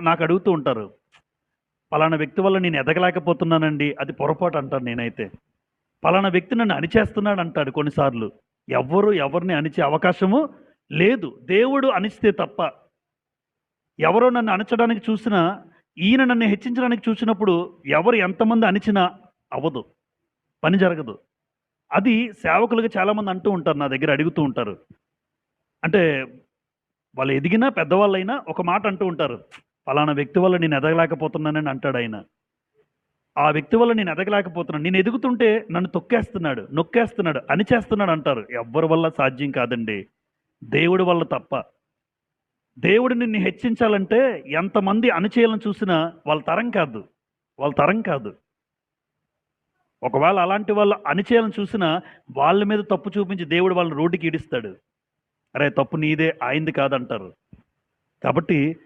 నాకు అడుగుతూ ఉంటారు పలానా వ్యక్తి వల్ల నేను ఎదగలేకపోతున్నానండి అది పొరపాటు అంటాను నేనైతే. పలానా వ్యక్తి నన్ను అణిచేస్తున్నాడు అంటాడు కొన్నిసార్లు. ఎవ్వరు ఎవరిని అణిచే అవకాశము లేదు. దేవుడు అణిస్తే తప్ప ఎవరో నన్ను అణచడానికి చూసినా ఈయన నన్ను హెచ్చించడానికి చూసినప్పుడు ఎవరు ఎంతమంది అణిచినా అవ్వదు పని జరగదు. అది సేవకులుగా చాలామంది అంటూ ఉంటారు నా దగ్గర అడుగుతూ ఉంటారు. అంటే వాళ్ళు ఎదిగినా పెద్దవాళ్ళైనా ఒక మాట అంటూ ఉంటారు ఫలానా వ్యక్తి వల్ల నేను ఎదగలేకపోతున్నానని అంటాడు ఆయన. ఆ వ్యక్తి వల్ల నేను ఎదగలేకపోతున్నాను నేను ఎదుగుతుంటే నన్ను తొక్కేస్తున్నాడు నొక్కేస్తున్నాడు అణిచేస్తున్నాడు అంటారు. ఎవ్వరి వల్ల సాధ్యం కాదండి. దేవుడి వల్ల తప్ప. దేవుడు నిన్ను హెచ్చించాలంటే ఎంతమంది అణిచేయాలని చూసినా వాళ్ళ తరం కాదు వాళ్ళ తరం కాదు. ఒకవేళ అలాంటి వాళ్ళు అణిచేయాలని చూసినా వాళ్ళ మీద తప్పు చూపించి దేవుడు వాళ్ళని రోడ్డుకి ఈడిస్తాడు. అరే తప్పు నీదే ఆయింది కాదంటారు. కాబట్టి